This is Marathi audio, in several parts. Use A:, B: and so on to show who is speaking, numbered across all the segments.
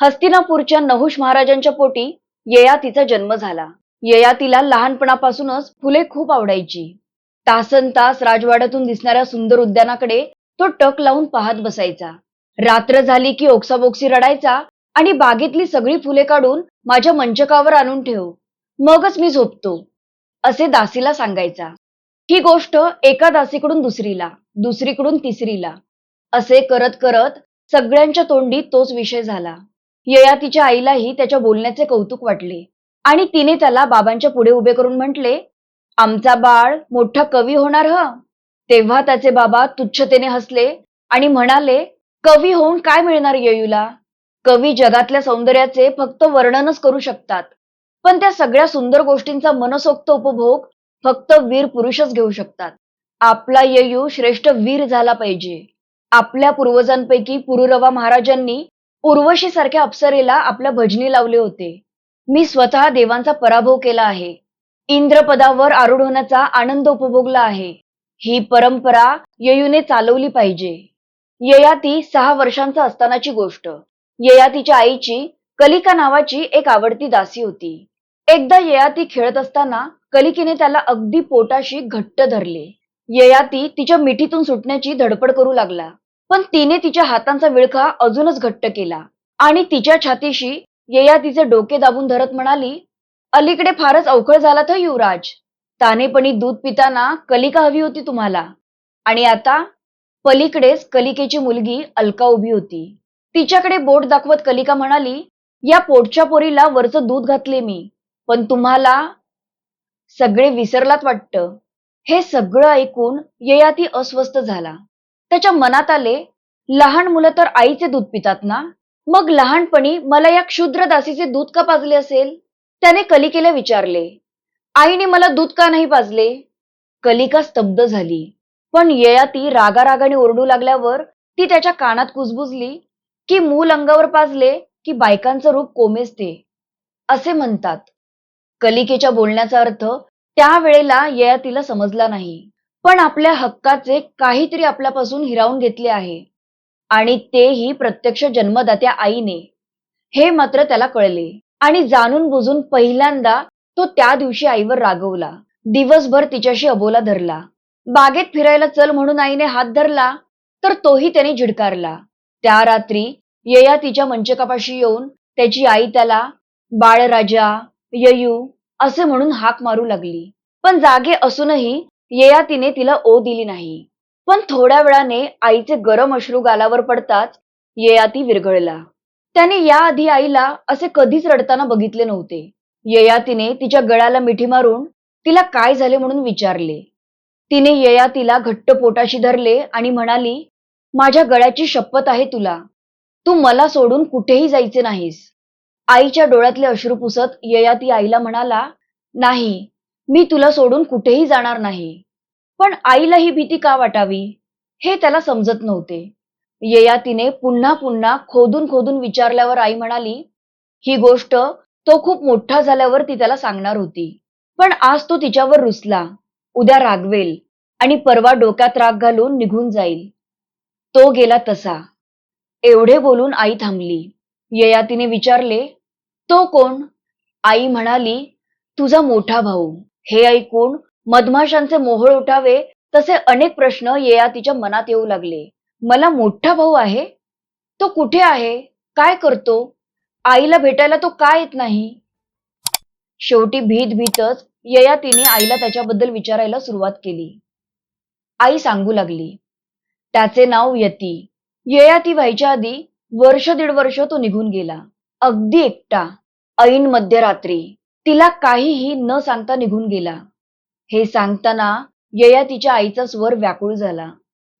A: हस्तिनापूरच्या नहुष महाराजांच्या पोटी ययातीचा जन्म झाला. ययातीला लहानपणापासूनच फुले खूप आवडायची. तासन तास राजवाड्यातून दिसणाऱ्या सुंदर उद्यानाकडे तो टक लावून पाहत बसायचा. रात्र झाली की ओक्साबोक्सी रडायचा आणि बागेतली सगळी फुले काढून माझ्या मंचकावर आणून ठेव. मगच मी झोपतो असे दासीला सांगायचा. ही गोष्ट एका दासीकडून दुसरीला दुसरीकडून तिसरीला असे करत करत सगळ्यांच्या तोंडी तोच विषय झाला. ययातीच्या आईलाही त्याच्या बोलण्याचे कौतुक वाटले. आणि तिने त्याला बाबांच्या पुढे उभे करून म्हटले आमचा बाळ मोठा कवी होणार ह? तेव्हा त्याचे बाबा तुच्छतेने हसले आणि म्हणाले कवी होऊन काय मिळणार येयूला? कवी जगातल्या सौंदर्याचे फक्त वर्णनच करू शकतात. पण त्या सगळ्या सुंदर गोष्टींचा मनसोक्त उपभोग फक्त वीर पुरुषच घेऊ शकतात. आपला येयू श्रेष्ठ वीर झाला पाहिजे. आपल्या पूर्वजांपैकी पुरुरवा महाराजांनी उर्वशी सारख्या अप्सरेला आपल्या भजनी लावले होते. मी स्वतः देवांचा पराभव केला आहे. इंद्रपदावर आरूढ होण्याचा आनंद उपभोगला आहे. ही परंपरा ययूने चालवली पाहिजे. ययाती सहा वर्षांचा असतानाची गोष्ट. ययातीच्या आईची कलिका नावाची एक आवडती दासी होती. एकदा ययाती खेळत असताना कलिकेने त्याला अगदी पोटाशी घट्ट धरले. ययाती तिच्या मिठीतून सुटण्याची धडपड करू लागला. पण तिने तिच्या हातांचा विळखा अजूनच घट्ट केला. आणि तिच्या छातीशी ययातीचे डोके दाबून धरत म्हणाली अलीकडे फारच अवखळ झाला तर युवराज. तानेपणी दूध पिताना कलिका हवी होती तुम्हाला. आणि आता पलीकडेच कलिकेची मुलगी अलका उभी होती. तिच्याकडे बोट दाखवत कलिका म्हणाली या पोटच्या पोरीला वरचं दूध घातले मी पण तुम्हाला सगळे विसरलात वाटतं. हे सगळं ऐकून ययाती अस्वस्थ झाला. त्याच्या मनात आले लहान मुलं तर आईचे दूध पितात ना? मग लहानपणी मला या क्षुद्र दासीचे दूध का पाजले असेल? त्याने कलिकेला विचारले आईने मला दूध का नाही पाजले? कलिका स्तब्ध झाली पण ययाती रागारागाने ओरडू लागल्यावर ती त्याच्या कानात कुजबुजली की मूल अंगावर पाजले की बायकांचं रूप कोमेजते असे म्हणतात. कलिकेच्या बोलण्याचा अर्थ त्यावेळेला ययातीला समजला नाही. पण आपल्या हक्काचे काहीतरी आपल्यापासून हिरावून घेतले आहे. आणि तेही प्रत्यक्ष जन्मदात्या आईने. हे मात्र त्याला कळले. आणि जाणून बुजून पहिल्यांदा तो त्या दिवशी आईवर रागवला. दिवसभर तिच्याशी अबोला धरला. बागेत फिरायला चल म्हणून आईने हात धरला तर तोही त्याने झिडकारला. त्या रात्री यया तिच्या मंचकापाशी येऊन त्याची आई त्याला बाळराजा ययू असे म्हणून हाक मारू लागली. पण जागे असूनही ययातीने तिला ओ दिली नाही. पण थोड्या वेळाने आईचे गरम अश्रू गालावर पडताच ययाती विरघळला. त्याने याआधी आईला असे कधीच रडताना बघितले नव्हते. ययातीने तिच्या गळ्याला मिठी मारून तिला काय झाले म्हणून विचारले. तिने ययातीला घट्ट पोटाशी धरले आणि म्हणाली माझ्या गळ्याची शपथ आहे तुला. तू मला सोडून कुठेही जायचे नाहीस. आईच्या डोळ्यातले अश्रू पुसत ययाती आईला म्हणाला नाही मी तुला सोडून कुठेही जाणार नाही. पण आईला ही भीती का वाटावी? हे त्याला समजत नव्हते. ययातीने पुन्हा पुन्हा खोदून खोदून विचारल्यावर आई म्हणाली ही गोष्ट तो खूप मोठा झाल्यावर ती त्याला सांगणार होती. पण आज तो तिच्यावर रुसला. उद्या रागवेल आणि परवा डोक्यात राग घालून निघून जाईल. तो गेला तसा. एवढे बोलून आई थांबली. ययातीने विचारले तो कोण? आई म्हणाली तुझा मोठा भाऊ. हे ऐकून मधमाशांचे मोहळ उठावे तसे अनेक प्रश्न ययातीच्या मनात येऊ लागले. मला मोठा भाऊ आहे. तो कुठे आहे? काय करतो? आईला भेटायला तो का येत नाही? शेवटी भीत भीतच ययातीने आईला त्याच्याबद्दल विचारायला सुरुवात केली. आई सांगू लागली त्याचे नाव यती. ययाती व्हायच्या आधी वर्ष दीड वर्ष तो निघून गेला. अगदी एकटा. ऐन मध्यरात्री. तिला काहीही न सांगता निघून गेला. हे सांगताना यया तिच्या आईचा स्वर व्याकुळ झाला.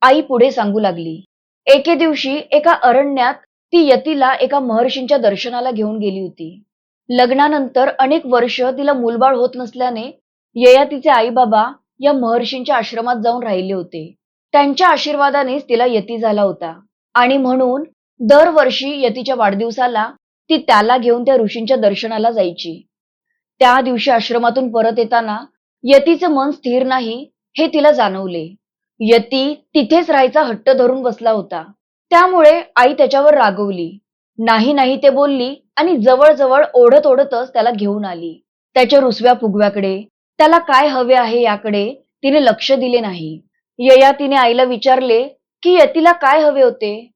A: आई पुढे सांगू लागली. एके दिवशी एका अरण्यात ती यतीला एका महर्षींच्या दर्शनाला घेऊन गेली होती. लग्नानंतर अनेक वर्ष तिला मूलबाळ होत नसल्याने ययातीचे आई बाबा या महर्षींच्या आश्रमात जाऊन राहिले होते. त्यांच्या आशीर्वादानेच तिला यती झाला होता. आणि म्हणून दरवर्षी यतीच्या वाढदिवसाला ती त्याला घेऊन त्या ऋषींच्या दर्शनाला जायची. त्या दिवशी आश्रमातून परत येताना यतीचं मन स्थिर नाही हे तिला जाणवले. यती तिथेच राहायचा हट्ट धरून बसला होता. त्यामुळे आई त्याच्यावर रागवली. नाही नाही ते बोलली आणि जवळजवळ ओढत ओढतच त्याला घेऊन आली. त्याच्या रुसव्या फुगव्याकडे त्याला काय हवे आहे याकडे तिने लक्ष दिले नाही. यया तिने आईला विचारले की यतीला काय हवे होते?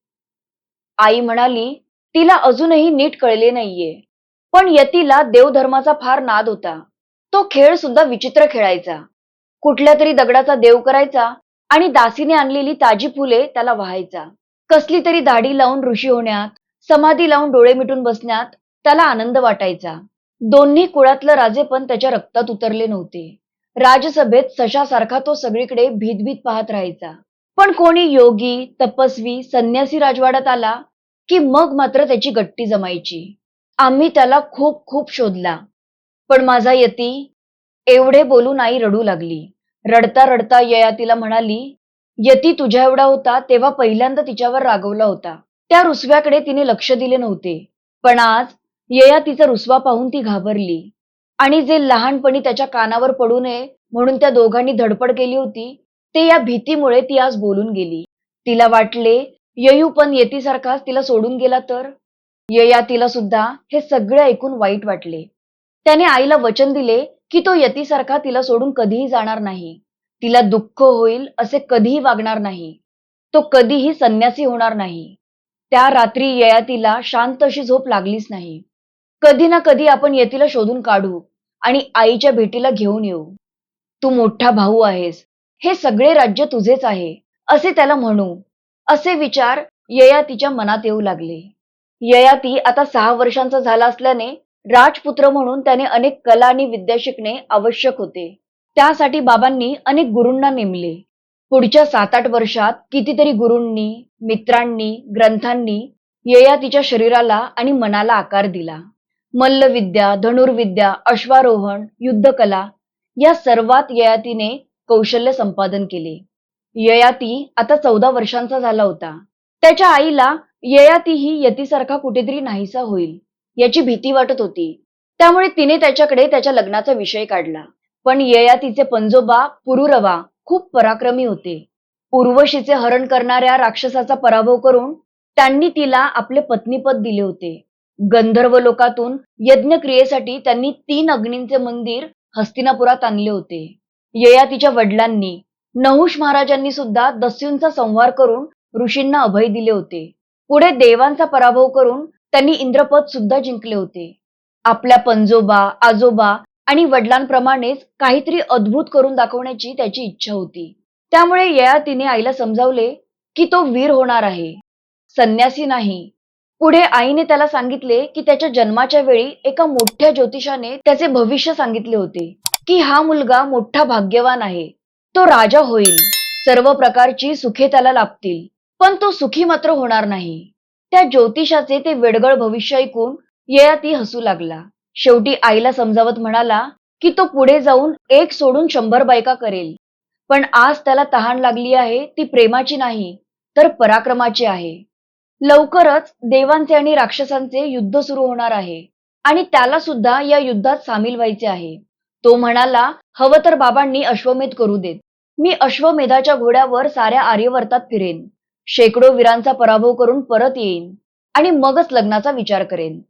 A: आई म्हणाली तिला अजूनही नीट कळले नाहीये. पण यतीला देवधर्माचा फार नाद होता. तो खेळ सुद्धा विचित्र खेळायचा. कुठल्या तरी दगडाचा देव करायचा आणि दासीने आणलेली ताजी फुले त्याला व्हायचा. कसली तरी दाढी लावून ऋषी होण्यात समाधी लावून डोळे मिटून बसण्यात त्याला आनंद वाटायचा. दोन्ही कुळातलं राजे पण त्याच्या रक्तात उतरले नव्हते. राजसभेत सशासारखा तो सगळीकडे भीतभीत पाहत राहायचा. पण कोणी योगी तपस्वी संन्यासी राजवाड्यात आला की मग मात्र त्याची गट्टी जमायची. आम्ही त्याला खूप खूप शोधला. पण माझा यती एवढे बोलून आई रडू लागली. रडता रडता यया तिला म्हणाली यती तुझ्या एवढा होता तेव्हा पहिल्यांदा तिच्यावर रागवला होता. त्या रुसव्याकडे तिने लक्ष दिले नव्हते. पण आज यया तिचा रुसवा पाहून ती घाबरली. आणि जे लहानपणी त्याच्या कानावर पडू नये म्हणून त्या दोघांनी धडपड केली होती ते या भीतीमुळे ती आज बोलून गेली. तिला वाटले ययू पण येतीसारखाच तिला सोडून गेला तर? ययातीला सुद्धा हे सगळे ऐकून वाईट वाटले. त्याने आईला वचन दिले की तो यतीसारखा तिला सोडून कधीही जाणार नाही. तिला दुःख होईल असे कधीही वागणार नाही. तो कधीही संन्यासी होणार नाही. त्या रात्री ययातीला शांत अशी झोप लागलीच नाही. कधी ना कधी आपण यतीला शोधून काढू आणि आईच्या भेटीला घेऊन येऊ. तू मोठा भाऊ आहेस. हे सगळे राज्य तुझेच आहे. असे त्याला म्हणू. असे विचार ययातीच्या मनात येऊ लागले. ययाती आता सहा वर्षांचा झाला असल्याने राजपुत्र म्हणून त्याने अनेक कला आणि विद्या शिकणे आवश्यक होते. त्यासाठी बाबांनी अनेक गुरूंना नेमले. पुढच्या सात आठ वर्षात कितीतरी गुरूंनी मित्रांनी ग्रंथांनी ययातीच्या शरीराला आणि मनाला आकार दिला. मल्लविद्या धनुर्विद्या अश्वारोहण युद्धकला या सर्वात ययातीने कौशल्य संपादन केले. ययाती आता चौदा वर्षांचा झाला होता. त्याच्या आईला ययाती ही यतीसारखा कुठेतरी नाहीसा होईल याची भीती वाटत होती. त्यामुळे तिने त्याच्याकडे त्याच्या लग्नाचा विषय काढला. पण ययातीचे पंजोबा पुरुरवा खूप पराक्रमी होते. उर्वशीचे हरण करणाऱ्या राक्षसाचा पराभव करून त्यांनी तिला आपले पत्नीपद दिले होते. गंधर्व लोकातून यज्ञ क्रियेसाठी त्यांनी तीन अग्नींचे मंदिर हस्तिनापुरात आणले होते. ययातीच्या वडिलांनी नहुष महाराजांनी सुद्धा दस्यूंचा संहार करून ऋषींना अभय दिले होते. पुढे देवांचा पराभव करून त्यांनी इंद्रपद सुद्धा जिंकले होते. आपल्या पंजोबा आजोबा आणि वडिलांप्रमाणेच काहीतरी अद्भुत करून दाखवण्याची त्याची इच्छा होती. त्यामुळे ययातीने आईला समजावले की तो वीर होणार आहे. संन्यासी नाही. पुढे आईने त्याला सांगितले की त्याच्या जन्माच्या वेळी एका मोठ्या ज्योतिषाने त्याचे भविष्य सांगितले होते की हा मुलगा मोठा भाग्यवान आहे. तो राजा होईल. सर्व प्रकारची सुखे त्याला लाभतील. पण तो सुखी मात्र होणार नाही. त्या ज्योतिषाचे ते वेडगळ भविष्य ऐकून ययाती हसू लागला. शेवटी आईला समजावत म्हणाला की तो पुढे जाऊन एक सोडून शंभर बायका करेल. पण आज त्याला तहान लागली आहे ती प्रेमाची नाही तर पराक्रमाची आहे. लवकरच देवांचे आणि राक्षसांचे युद्ध सुरू होणार आहे आणि त्याला सुद्धा या युद्धात सामील व्हायचे आहे. तो म्हणाला हवं तर बाबांनी अश्वमेध करू देत. मी अश्वमेधाच्या घोड्यावर साऱ्या आर्यवर्तात फिरेन. शेकडो वीरांचा पराभव करून परत येईन आणि मगच लग्नाचा विचार करेन.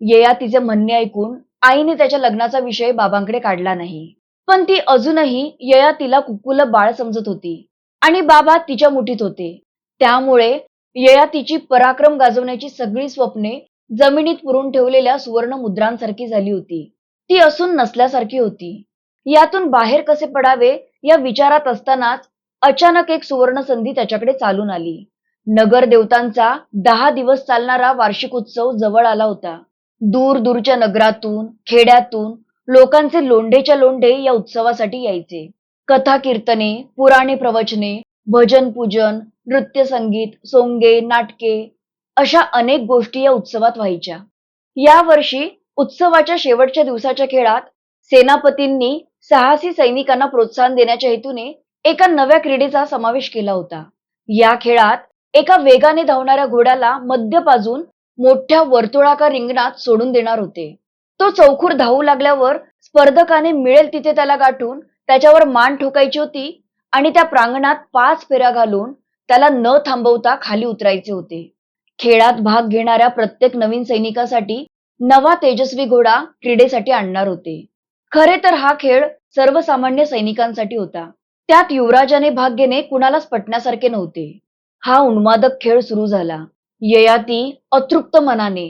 A: येया तिचे म्हणणे ऐकून आईने त्याच्या लग्नाचा विषय बाबांकडे काढला नाही. पण ती अजूनही यया तिला कुकुल बाळ समजत होती आणि बाबा तिच्या मुठीत होते. त्यामुळे यया तिची पराक्रम गाजवण्याची सगळी स्वप्ने जमिनीत पुरून ठेवलेल्या सुवर्ण मुद्रांसारखी झाली होती. ती असून नसल्यासारखी होती. यातून बाहेर कसे पडावे या विचारात असतानाच अचानक एक सुवर्ण संधी त्याच्याकडे चालून आली. नगर देवतांचा दहा दिवस चालणारा वार्षिक उत्सव जवळ आला होता. दूर दूरच्या नगरातून खेड्यातून लोकांचे लोंढेच्या लोंढे या उत्सवासाठी यायचे. कथा कीर्तने पुराणे प्रवचने भजन पूजन नृत्य संगीत सोंगे नाटके अशा अनेक गोष्टी या उत्सवात व्हायच्या. या वर्षी उत्सवाच्या शेवटच्या दिवसाच्या खेळात सेनापतींनी साहसी सैनिकांना प्रोत्साहन देण्याच्या हेतूने एका नव्या क्रीडेचा समावेश केला होता. या खेळात एका वेगाने धावणाऱ्या घोड्याला मध्यपाजून मोठ्या वर्तुळाकार रिंगणात सोडून देणार होते. तो चौखूर धावू लागल्यावर स्पर्धकाने मिळेल तिथे त्याला गाठून त्याच्यावर मान ठोकायची होती आणि त्या प्रांगणात पाच फेऱ्या घालून त्याला न थांबवता खाली उतरायचे होते. खेळात भाग घेणाऱ्या प्रत्येक नवीन सैनिकासाठी नवा तेजस्वी घोडा क्रीडेसाठी आणणार होते. खरे तर हा खेळ सर्वसामान्य सैनिकांसाठी होता. त्यात युवराजाने भाग घेणे कुणालाच पटण्यासारखे नव्हते. हा उन्मादक खेळ सुरू झाला. ययाती अतृप्त मनाने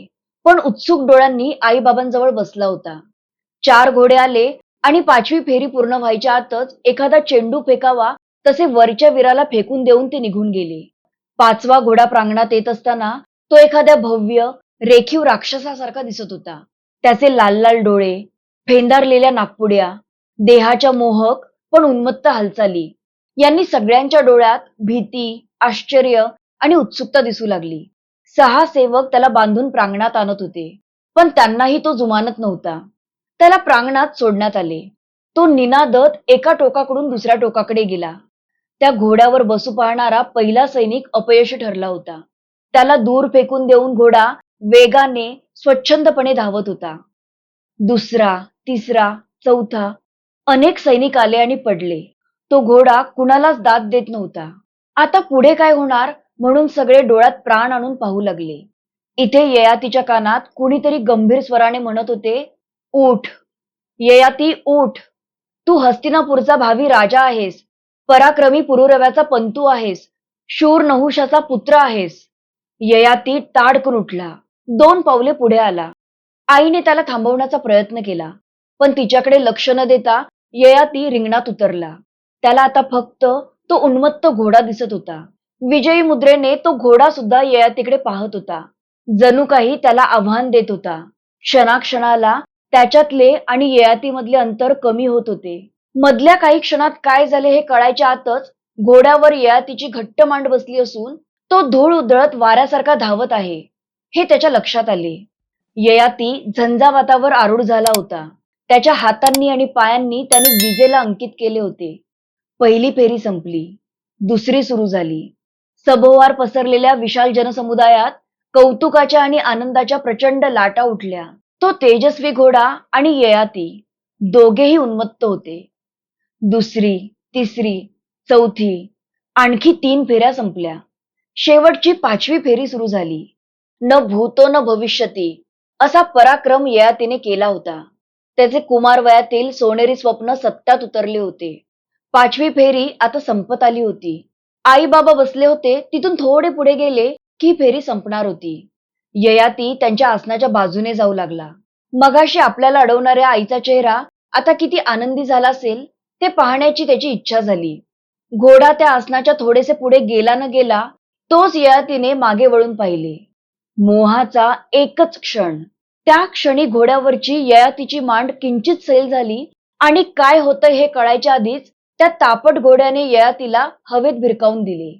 A: पण उत्सुक डोळ्यांनी आईबाबांजवळ बसला होता. चार घोडे आले आणि पाचवी फेरी पूर्ण व्हायच्या आतच एखादा चेंडू फेकावा तसे वरच्या वीराला फेकून देऊन ते निघून गेले. पाचवा घोडा प्रांगणात येत असताना तो एखाद्या भव्य रेखीव राक्षसासारखा दिसत होता. त्याचे लाल लाल डोळे फेंदारलेल्या नागपुड्या देहाच्या मोहक पण उन्मत्त हालचाली. यांनी सगळ्यांच्या डोळ्यात भीती आश्चर्य आणि उत्सुकता दिसू लागली. सहा सेवक त्याला बांधून प्रांगणात आणत होते. पण त्यांनाही तो जुमानत नव्हता. त्याला प्रांगणात सोडण्यात आले. तो निनादत एका टोकाकडून दुसऱ्या टोकाकडे गेला. त्या घोड्यावर बसू पाहणारा पहिला सैनिक अपयशी ठरला होता. त्याला दूर फेकून देऊन घोडा वेगाने स्वच्छंदपणे धावत होता. दुसरा तिसरा चौथा अनेक सैनिक आले आणि पडले. तो घोडा कुणालाच दाद देत नव्हता. आता पुढे काय होणार म्हणून सगळे डोळ्यात प्राण आणून पाहू लागले. इथे ययातीच्या कानात कुणीतरी गंभीर स्वराने म्हणत होते उठ. ययाती उठ. तू हस्तिनापूरचा भावी राजा आहेस. पराक्रमी पुरुरव्याचा पंतू आहेस. शूर नहुषाचा पुत्र आहेस. ययाती ताडकन उठला. दोन पावले पुढे आला. आईने त्याला थांबवण्याचा प्रयत्न केला. पण तिच्याकडे लक्ष न देता ययाती रिंगणात उतरला. त्याला आता फक्त तो उन्मत्त घोडा दिसत होता. विजयी मुद्रेने तो घोडा सुद्धा ययातीकडे पाहत होता. जणू काही त्याला आव्हान देत होता. क्षणाक्षणाला त्याच्यातले आणि ययातीमधले अंतर कमी होत होते. मधल्या काही क्षणात काय झाले हे कळायच्या आतच घोड्यावर ययातीची घट्ट मांड बसली असून तो धूळ उधळत वाऱ्यासारखा धावत आहे. हे त्याच्या लक्षात आले. ययाती झंझावातावर आरूढ झाला होता. त्याच्या हातांनी आणि पायांनी त्याने विजेला अंकित केले होते. पहिली फेरी संपली. दुसरी सुरू झाली. सभोवार पसरलेल्या विशाल जनसमुदायात कौतुकाच्या आणि आनंदाच्या प्रचंड लाटा उठल्या. तो तेजस्वी घोडा आणि ययाती दोघेही उन्मत्त होते. दुसरी तिसरी चौथी आणखी तीन फेऱ्या संपल्या. शेवटची पाचवी फेरी सुरू झाली. न भूतो न भविष्यती असा पराक्रम ययातीने केला होता. त्याचे कुमार वयातील सोनेरी स्वप्न सत्यात उतरले होते. पाचवी फेरी आता संपत आली होती. आई बाबा बसले होते तिथून थोडे पुढे गेले की फेरी संपणार होती. ययाती त्यांच्या आसनाच्या बाजूने जाऊ लागला. मगाशी आपल्याला अडवणाऱ्या आईचा चेहरा आता किती आनंदी झाला असेल ते पाहण्याची त्याची इच्छा झाली. घोडा त्या आसनाच्या थोडेसे पुढे गेला न गेला तोच ययातीने मागे वळून पाहिले. मोहाचा एकच क्षण. त्या क्षणी घोड्यावरची ययातीची मांड किंचित सैल झाली आणि काय होतंय हे कळायच्या आधीच त्या तापट घोड्याने ययातीला हवेत भिरकावून दिली.